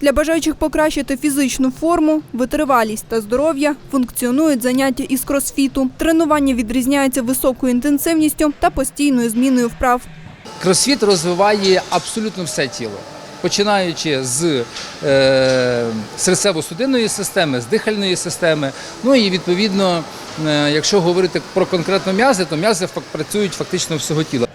Для бажаючих покращити фізичну форму, витривалість та здоров'я функціонують заняття із кросфіту. Тренування відрізняється високою інтенсивністю та постійною зміною вправ. Кросфіт розвиває абсолютно все тіло. Починаючи з е, серцево-судинної системи, з дихальної системи. Ну і відповідно, е, якщо говорити про конкретно м'язи, то м'язи працюють фактично всього тіла.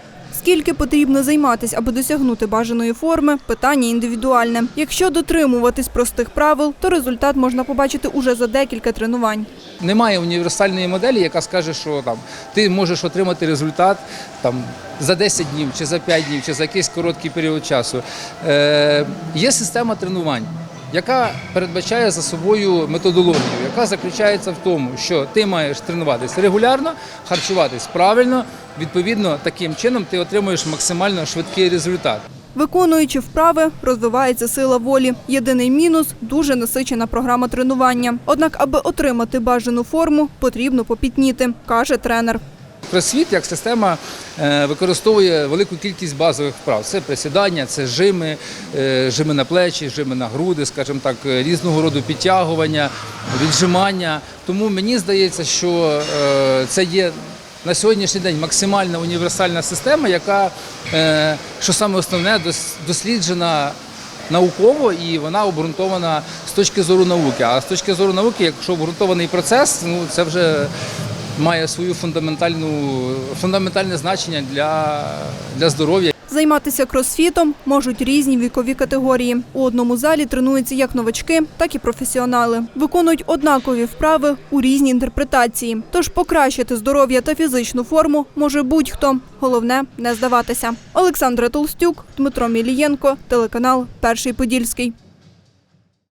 Скільки потрібно займатися, аби досягнути бажаної форми, питання індивідуальне. Якщо дотримуватись простих правил, то результат можна побачити уже за декілька тренувань. Немає універсальної моделі, яка скаже, що там ти можеш отримати результат там за 10 днів, чи за 5 днів, чи за якийсь короткий період часу. Е, є система тренувань. Яка передбачає за собою методологію, яка заключається в тому, що ти маєш тренуватись регулярно, харчуватись правильно. Відповідно, таким чином ти отримуєш максимально швидкий результат. Виконуючи вправи, розвивається сила волі. Єдиний мінус дуже насичена програма тренування. Однак, аби отримати бажану форму, потрібно попітніти, каже тренер. Кросфіт як система е, використовує велику кількість базових вправ. Це присідання, це жими, е, жими на плечі, жими на груди, скажімо так, е, різного роду підтягування, віджимання. Тому мені здається, що це є на сьогоднішній день максимальна універсальна система, яка, що саме основне, досліджена науково і вона обґрунтована з точки зору науки. А з точки зору науки, якщо обґрунтований процес, ну це вже має свою фундаментальну фундаментальне значення для, для здоров'я. Займатися кросфітом можуть різні вікові категорії. У одному залі тренуються як новачки, так і професіонали. Виконують однакові вправи у різні інтерпретації. Тож покращити здоров'я та фізичну форму може будь-хто. Головне не здаватися. Олександра Толстюк, Дмитро Мілієнко, телеканал Перший Подільський.